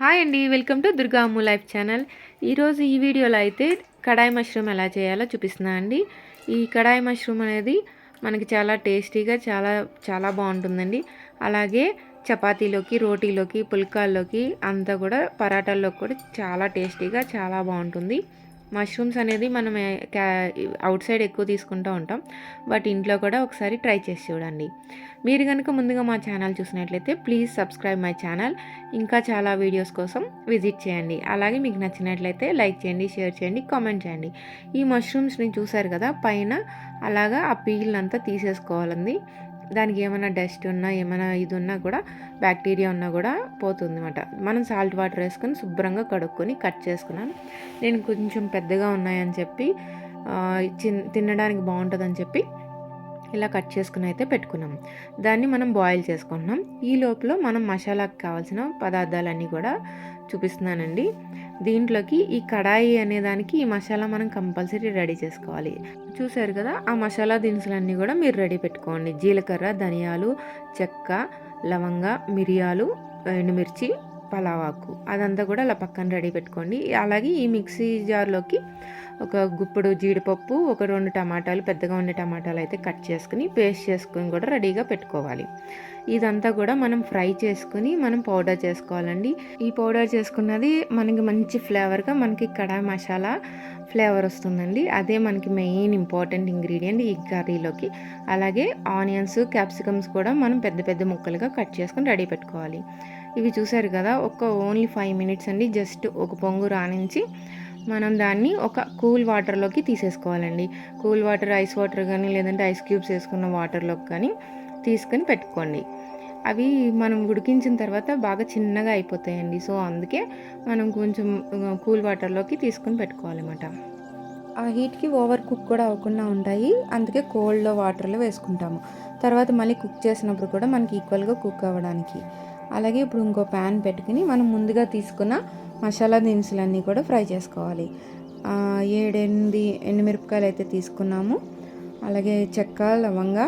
Hi అండి welcome to Durga Ammu life channel. ఈరోజు ఈ వీడియోలో అయితే కడాయి మష్రూమ్ ఎలా చేయాలో చూపిస్తున్నా అండి. ఈ కడాయి మష్రూమ్ అనేది మనకి చాలా టేస్టీగా చాలా చాలా బాగుంటుందండి. అలాగే చపాతీలోకి రోటీలోకి పుల్కాల్లోకి అంతా కూడా పరాటాల్లోకి కూడా చాలా టేస్టీగా చాలా బాగుంటుంది. మష్రూమ్స్ అనేది మనం అవుట్ సైడ్ ఎక్కువ తీసుకుంటూ ఉంటాం. బట్ ఇంట్లో కూడా ఒకసారి ట్రై చేసి చూడండి. మీరు కనుక ముందుగా మా ఛానల్ చూసినట్లయితే ప్లీజ్ సబ్స్క్రైబ్ మై ఛానల్. ఇంకా చాలా వీడియోస్ కోసం విజిట్ చేయండి. అలాగే మీకు నచ్చినట్లయితే లైక్ చేయండి షేర్ చేయండి కామెంట్ చేయండి. ఈ మష్రూమ్స్ని చూసారు కదా పైన అలాగా ఆ పీల్ అంతా తీసేసుకోవాలండి. దానికి ఏమైనా డస్ట్ ఉన్నా ఏమైనా ఇది ఉన్నా కూడా బ్యాక్టీరియా ఉన్నా కూడా పోతుంది అనమాట మనం సాల్ట్ వాటర్ వేసుకొని శుభ్రంగా కడుక్కొని కట్ చేసుకున్నాను. నేను కొంచెం పెద్దగా ఉన్నాయని చెప్పి చిన్ తినడానికి బాగుంటుందని చెప్పి ఇలా కట్ చేసుకుని అయితే పెట్టుకున్నాం. దాన్ని మనం బాయిల్ చేసుకుంటున్నాం. ఈ లోపల మనం మసాలాకి కావాల్సిన పదార్థాలన్నీ కూడా చూపిస్తున్నానండి. దీంట్లోకి ఈ కడాయి అనే దానికి ఈ మసాలా మనం కంపల్సరీ రెడీ చేసుకోవాలి. చూసారు కదా ఆ మసాలా దినుసులన్నీ కూడా మీరు రెడీ పెట్టుకోండి. జీలకర్ర ధనియాలు చెక్క లవంగ మిరియాలు ఎండుమిర్చి పలావాకు. అదంతా కూడా అలా పక్కన రెడీ పెట్టుకోండి. అలాగే ఈ మిక్సీ జార్లోకి ఒక గుప్పుడు జీడిపప్పు ఒక రెండు టమాటాలు పెద్దగా ఉండే టమాటాలు అయితే కట్ చేసుకుని పేస్ట్ చేసుకుని కూడా రెడీగా పెట్టుకోవాలి. ఇదంతా కూడా మనం ఫ్రై చేసుకుని మనం పౌడర్ చేసుకోవాలండి. ఈ పౌడర్ చేసుకున్నది మనకి మంచి ఫ్లేవర్గా మనకి కడాయి మసాలా ఫ్లేవర్ వస్తుందండి. అదే మనకి మెయిన్ ఇంపార్టెంట్ ఇంగ్రీడియంట్ ఈ కర్రీలోకి. అలాగే ఆనియన్స్ క్యాప్సికమ్స్ కూడా మనం పెద్ద పెద్ద ముక్కలుగా కట్ చేసుకొని రెడీ పెట్టుకోవాలి. ఇవి చూసారు కదా ఒక ఓన్లీ ఫైవ్ మినిట్స్ అండి జస్ట్ ఒక పొంగు రాణించి మనం దాన్ని ఒక కూల్ వాటర్లోకి తీసేసుకోవాలండి. కూల్ వాటర్ ఐస్ వాటర్ కానీ లేదంటే ఐస్ క్యూబ్స్ వేసుకున్న వాటర్లోకి కానీ తీసుకొని పెట్టుకోండి. అవి మనం ఉడికించిన తర్వాత బాగా చిన్నగా అయిపోతాయండి. సో అందుకే మనం కొంచెం కూల్ వాటర్లోకి తీసుకొని పెట్టుకోవాలన్నమాట. ఆ హీట్కి ఓవర్ కుక్ కూడా అవ్వకుండా ఉంటాయి. అందుకే కోల్డ్లో వాటర్లో వేసుకుంటాము. తర్వాత మళ్ళీ కుక్ చేసినప్పుడు కూడా మనకి ఈక్వల్గా కుక్ అవ్వడానికి. అలాగే ఇప్పుడు ఇంకో ప్యాన్ పెట్టుకుని మనం ముందుగా తీసుకున్న మసాలా దినుసులన్నీ కూడా ఫ్రై చేసుకోవాలి. ఏడెనిమిది ఎండుమిరపకాయలు అయితే తీసుకున్నాము. అలాగే చెక్క లవంగ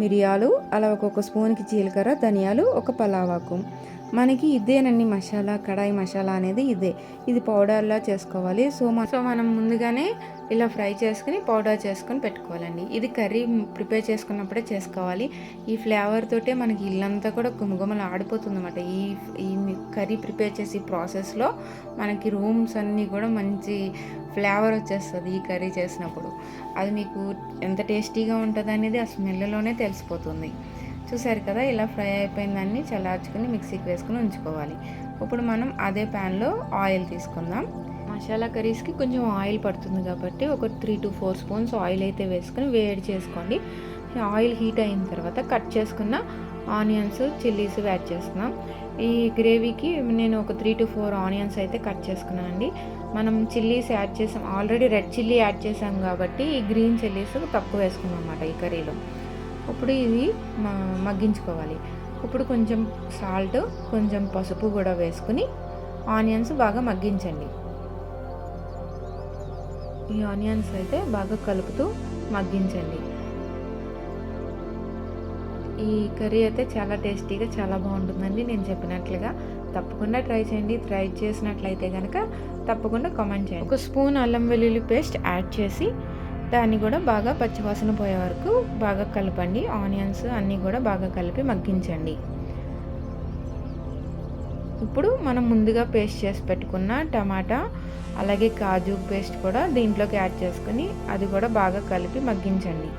మిరియాలు అలా ఒక్కొక్క స్పూన్కి జీలకర్ర ధనియాలు ఒక పలావాకు మనకి ఇదేనండి మసాలా కడాయి మసాలా అనేది ఇదే. ఇది పౌడర్లా చేసుకోవాలి. సో సో మనం ముందుగానే ఇలా ఫ్రై చేసుకుని పౌడర్ చేసుకొని పెట్టుకోవాలండి. ఇది కర్రీ ప్రిపేర్ చేసుకున్నప్పుడే చేసుకోవాలి. ఈ ఫ్లేవర్ తోటే మనకి ఇల్లంతా కూడా గుమగుమలు ఆడిపోతుంది అనమాట ఈ ఈ కర్రీ ప్రిపేర్ చేసే ప్రాసెస్లో మనకి రూమ్స్ అన్నీ కూడా మంచి ఫ్లేవర్ వచ్చేస్తుంది ఈ కర్రీ చేసినప్పుడు. అది మీకు ఎంత టేస్టీగా ఉంటుంది అనేది ఆ స్మెల్లోనే తెలిసిపోతుంది. చూసారు కదా ఇలా ఫ్రై అయిపోయిన దాన్ని చల్లార్చుకుని మిక్సీకి వేసుకుని ఉంచుకోవాలి. ఇప్పుడు మనం అదే ప్యాన్లో ఆయిల్ తీసుకుందాం. మసాలా కర్రీస్కి కొంచెం ఆయిల్ పడుతుంది కాబట్టి ఒక three to four spoons oil అయితే వేసుకొని వేడి చేసుకోండి. ఆయిల్ హీట్ అయిన తర్వాత కట్ చేసుకున్న ఆనియన్స్ చిల్లీస్ యాడ్ చేసుకున్నాం ఈ గ్రేవీకి నేను ఒక త్రీ టు ఫోర్ ఆనియన్స్ అయితే కట్ చేసుకున్నాను అండి. మనం చిల్లీస్ యాడ్ చేసాం. ఆల్రెడీ రెడ్ చిల్లీ యాడ్ చేసాం కాబట్టి ఈ గ్రీన్ చిల్లీస్ తక్కువ వేసుకున్నాం అన్నమాట ఈ కర్రీలో. ఇప్పుడు ఇది మగ్గించుకోవాలి. ఇప్పుడు కొంచెం సాల్ట్ కొంచెం పసుపు కూడా వేసుకుని ఆనియన్స్ బాగా మగ్గించండి. ఈ ఆనియన్స్ అయితే బాగా కలుపుతూ మగ్గించండి. ఈ కర్రీ అయితే చాలా టేస్టీగా చాలా బాగుంటుందండి. నేను చెప్పినట్లుగా తప్పకుండా ట్రై చేయండి. ట్రై చేసినట్లయితే కనుక తప్పకుండా కామెంట్ చేయండి. ఒక స్పూన్ అల్లం వెల్లుల్లి పేస్ట్ యాడ్ చేసి దాన్ని కూడా బాగా పచ్చివాసన పోయే వరకు బాగా కలపండి. ఆనియన్స్ అన్నీ కూడా బాగా కలిపి మగ్గించండి. ఇప్పుడు మనం ముందుగా పేస్ట్ చేసి పెట్టుకున్న టమాటా అలాగే కాజు పేస్ట్ కూడా దీంట్లోకి యాడ్ చేసుకుని అది కూడా బాగా కలిపి మగ్గించండి.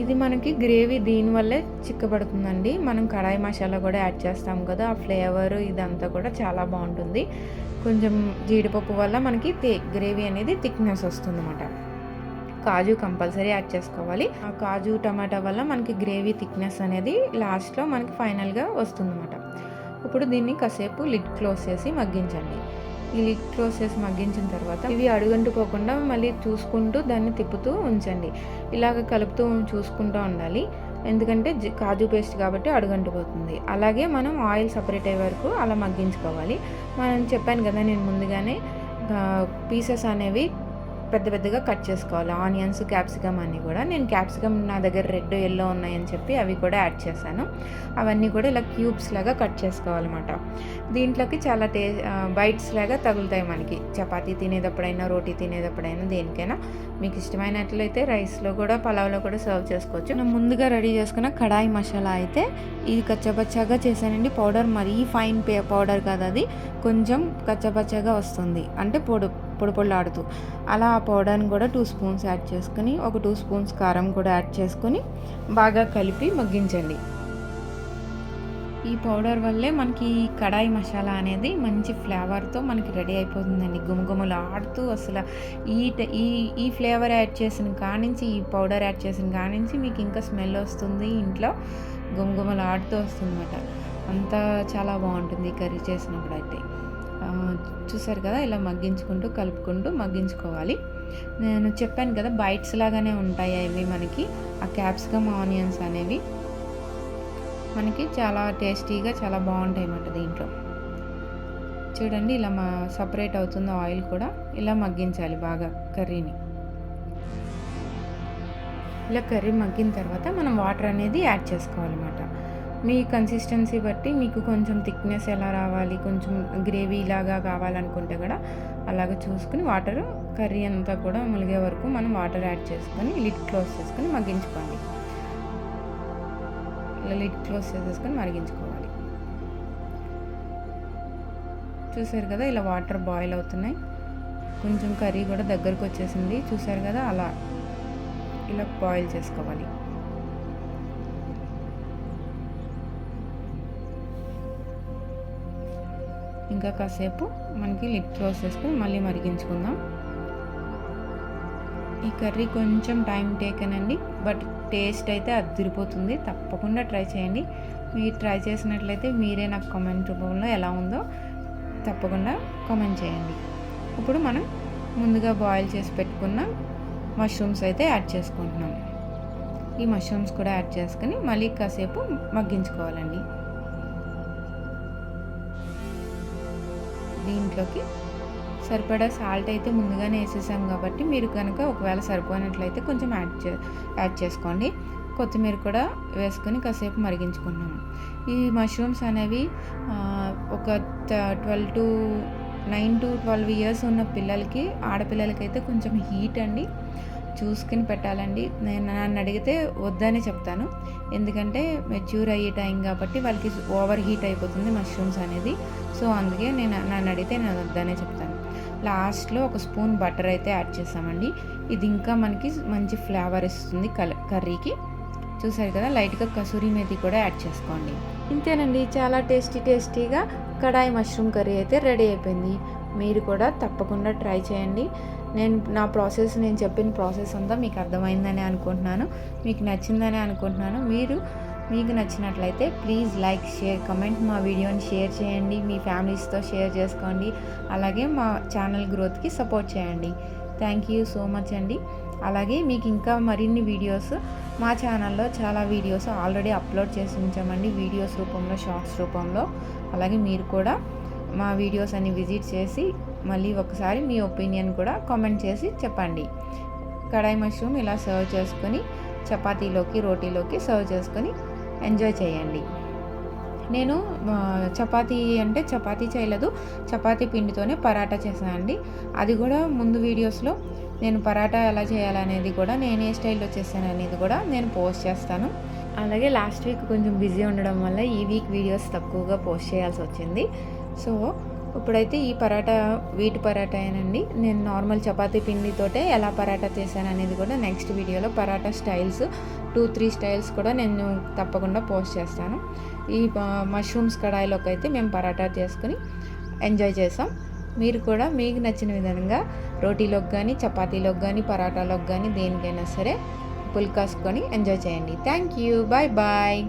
ఇది మనకి గ్రేవీ దీనివల్లే చిక్కబడుతుందండి. మనం కడాయి మసాలా కూడా యాడ్ చేస్తాం కదా ఆ ఫ్లేవర్ ఇదంతా కూడా చాలా బాగుంటుంది. కొంచెం జీడిపప్పు వల్ల మనకి గ్రేవీ అనేది థిక్నెస్ వస్తుంది అన్నమాట కాజు కంపల్సరీ యాడ్ చేసుకోవాలి. ఆ కాజు టమాటా వల్ల మనకి గ్రేవీ థిక్నెస్ అనేది లాస్ట్లో మనకి ఫైనల్గా వస్తుందన్నమాట. ఇప్పుడు దీన్ని కాసేపు లిడ్ క్లోజ్ చేసి మగ్గించండి. ఈ లిడ్ క్లోజ్ చేసి మగ్గించిన తర్వాత ఇవి అడుగంటుకోకుండా మళ్ళీ చూసుకుంటూ దాన్ని తిప్పుతూ ఉంచండి. ఇలాగ కలుపుతూ చూసుకుంటూ ఉండాలి. ఎందుకంటే కాజు పేస్ట్ కాబట్టి అడుగంటుపోతుంది అలాగే మనం ఆయిల్ సపరేట్ అయ్యే వరకు అలా మగ్గించుకోవాలి. మనం చెప్పాను కదా నేను ముందుగానే పీసెస్ అనేవి పెద్ద పెద్దగా కట్ చేసుకోవాలి. ఆనియన్స్ క్యాప్సికమ్ అన్నీ కూడా. నేను క్యాప్సికమ్ నా దగ్గర రెడ్ ఎల్లో ఉన్నాయని చెప్పి అవి కూడా యాడ్ చేశాను. అవన్నీ కూడా ఇలా క్యూబ్స్ లాగా కట్ చేసుకోవాలన్నమాట. దీంట్లోకి చాలా టే బైట్స్ లాగా తగులుతాయి మనకి. చపాతీ తినేటప్పుడైనా రోటీ తినేటప్పుడైనా దేనికైనా. మీకు ఇష్టమైనట్లయితే రైస్లో కూడా పలావ్లో కూడా సర్వ్ చేసుకోవచ్చు. నేను ముందుగా రెడీ చేసుకున్న కడాయి మసాలా అయితే ఇది కచ్చపచ్చగా చేశానండి. పౌడర్ మరీ ఫైన్ పే పౌడర్ కాదు అది. కొంచెం కచ్చపచ్చగా వస్తుంది. అంటే పొడు పొడి పొడిలాడుతూ అలా ఆ పౌడర్ని కూడా టూ స్పూన్స్ యాడ్ చేసుకుని ఒక టూ స్పూన్స్ కారం కూడా యాడ్ చేసుకొని బాగా కలిపి మగ్గించండి. ఈ పౌడర్ వల్లే మనకి ఈ కడాయి మసాలా అనేది మంచి ఫ్లేవర్తో మనకి రెడీ అయిపోతుందండి. గుమగుమలు ఆడుతూ అసలు ఈ ఈ ఈ ఫ్లేవర్ యాడ్ చేసిన కానించి ఈ పౌడర్ యాడ్ చేసిన కానించి మీకు ఇంకా స్మెల్ వస్తుంది ఇంట్లో. గుమగుమలు ఆడుతూ వస్తుందన్నమాట. అంతా చాలా బాగుంటుంది కర్రీ చేసినప్పుడు అయితే చూసారు కదా ఇలా మగ్గించుకుంటూ కలుపుకుంటూ మగ్గించుకోవాలి. నేను చెప్పాను కదా బైట్స్ లాగానే ఉంటాయి అవి మనకి. ఆ క్యాప్సికమ్ ఆనియన్స్ అనేవి మనకి చాలా టేస్టీగా చాలా బాగుంటాయి అన్నమాట దీంట్లో. చూడండి ఇలా మా సపరేట్ అవుతుంది ఆయిల్ కూడా ఇలా మగ్గించాలి బాగా కర్రీని. ఇలా కర్రీ మగ్గిన తర్వాత మనం వాటర్ అనేది యాడ్ చేసుకోవాలన్నమాట. మీ కన్సిస్టెన్సీ బట్టి మీకు కొంచెం థిక్నెస్ ఎలా రావాలి? కొంచెం గ్రేవీ లాగా కావాలనుకుంటే కూడా అలాగ చూసుకుని వాటర్ కర్రీ అంతా కూడా ములిగే వరకు మనం వాటర్ యాడ్ చేసుకొని లిడ్ క్లోజ్ చేసుకొని మగ్గించుకోండి. ఇలా లిడ్ క్లోజ్ చేసేసుకొని మరిగించుకోవాలి. చూసారు కదా ఇలా వాటర్ బాయిల్ అవుతున్నాయి. కొంచెం కర్రీ కూడా దగ్గరకు వచ్చేసింది. చూసారు కదా అలా ఇలా బాయిల్ చేసుకోవాలి. ఇంకా కాసేపు మనకి లిడ్ క్లోజ్ చేసుకొని మళ్ళీ మరిగించుకుందాం. ఈ కర్రీ కొంచెం టైం టేకన్ అండి బట్ టేస్ట్ అయితే అదిరిపోతుంది. తప్పకుండా ట్రై చేయండి. మీరు ట్రై చేసినట్లయితే మీరే నాకు కామెంట్ రూపంలో ఎలా ఉందో తప్పకుండా కామెంట్ చేయండి. ఇప్పుడు మనం ముందుగా బాయిల్ చేసి పెట్టుకున్న మష్రూమ్స్ అయితే యాడ్ చేసుకుంటున్నాం. ఈ మష్రూమ్స్ కూడా యాడ్ చేసుకుని మళ్ళీ కాసేపు మగ్గించుకోవాలండి. దీంట్లోకి సరిపడా సాల్ట్ అయితే ముందుగానే వేసేసాం కాబట్టి మీరు కనుక ఒకవేళ సరిపోయినట్లయితే కొంచెం యాడ్ చే యాడ్ చేసుకోండి. కొత్తిమీర కూడా వేసుకొని కాసేపు మరిగించుకున్నాము ఈ మష్రూమ్స్ అనేవి ఒక twelve to nine to twelve years ఉన్న పిల్లలకి ఆడపిల్లలకైతే కొంచెం హీట్ అండి. చూసుకుని పెట్టాలండి. నేను నన్ను అడిగితే వద్దనే చెప్తాను. ఎందుకంటే మెచ్యూర్ అయ్యే టైం కాబట్టి వాళ్ళకి ఓవర్ హీట్ అయిపోతుంది మష్రూమ్స్ అనేది. సో అందుకే నేను నన్ను అడిగితే నేను వద్దనే చెప్తాను. లాస్ట్లో ఒక స్పూన్ బటర్ అయితే యాడ్ చేస్తామండి. ఇది ఇంకా మనకి మంచి ఫ్లేవర్ ఇస్తుంది కల కర్రీకి. చూసారు కదా లైట్గా కసూరి మేతి కూడా యాడ్ చేసుకోండి. ఇంతేనండి చాలా టేస్టీ టేస్టీగా కడాయి మష్రూమ్ కర్రీ అయితే రెడీ అయిపోయింది. మీరు కూడా తప్పకుండా ట్రై చేయండి. నేను నా ప్రాసెస్ నేను చెప్పిన ప్రాసెస్ అంతా మీకు అర్థమైందని అనుకుంటున్నాను. మీకు నచ్చిందని అనుకుంటున్నాను. మీరు మీకు నచ్చినట్లయితే ప్లీజ్ లైక్ షేర్ కమెంట్ మా వీడియోని షేర్ చేయండి. మీ ఫ్యామిలీస్తో షేర్ చేసుకోండి. అలాగే మా ఛానల్ గ్రోత్కి సపోర్ట్ చేయండి. థ్యాంక్ యూ సో మచ్ అండి. అలాగే మీకు ఇంకా మరిన్ని వీడియోస్ మా ఛానల్లో చాలా వీడియోస్ ఆల్రెడీ అప్లోడ్ చేసి ఉంచామండి. వీడియోస్ రూపంలో షార్ట్స్ రూపంలో. అలాగే మీరు కూడా మా వీడియోస్ అన్ని విజిట్ చేసి మళ్ళీ ఒకసారి మీ ఒపీనియన్ కూడా కామెంట్ చేసి చెప్పండి. కడాయి మష్రూమ్ ఇలా సర్వ్ చేసుకొని చపాతీలోకి రోటీలోకి సర్వ్ చేసుకొని ఎంజాయ్ చేయండి. నేను చపాతీ అంటే చపాతీ చేయలేదు. చపాతీ పిండితోనే పరాటా చేశానండి అది కూడా ముందు వీడియోస్లో నేను పరాటా ఎలా చేయాలనేది కూడా నేను ఏ స్టైల్లో చేశాను అనేది కూడా నేను పోస్ట్ చేస్తాను. అలాగే లాస్ట్ వీక్ కొంచెం బిజీ ఉండడం వల్ల ఈ వీక్ వీడియోస్ తక్కువగా పోస్ట్ చేయాల్సి వచ్చింది. సో ఇప్పుడైతే ఈ పరాటా వీటి పరాటానండి నేను నార్మల్ చపాతీ పిండితోటే ఎలా పరాటా చేశాను అనేది కూడా నెక్స్ట్ వీడియోలో paratha styles two three styles కూడా నేను తప్పకుండా పోస్ట్ చేస్తాను. ఈ మష్రూమ్స్ కడాయిలోకి అయితే మేము పరాటా చేసుకుని ఎంజాయ్ చేసాం. మీరు కూడా మీకు నచ్చిన విధంగా రోటీలోకి కానీ చపాతీలోకి కానీ పరాటాలోకి కానీ దేనికైనా సరే పుల్కాసుకొని ఎంజాయ్ చేయండి. Thank you. Bye bye.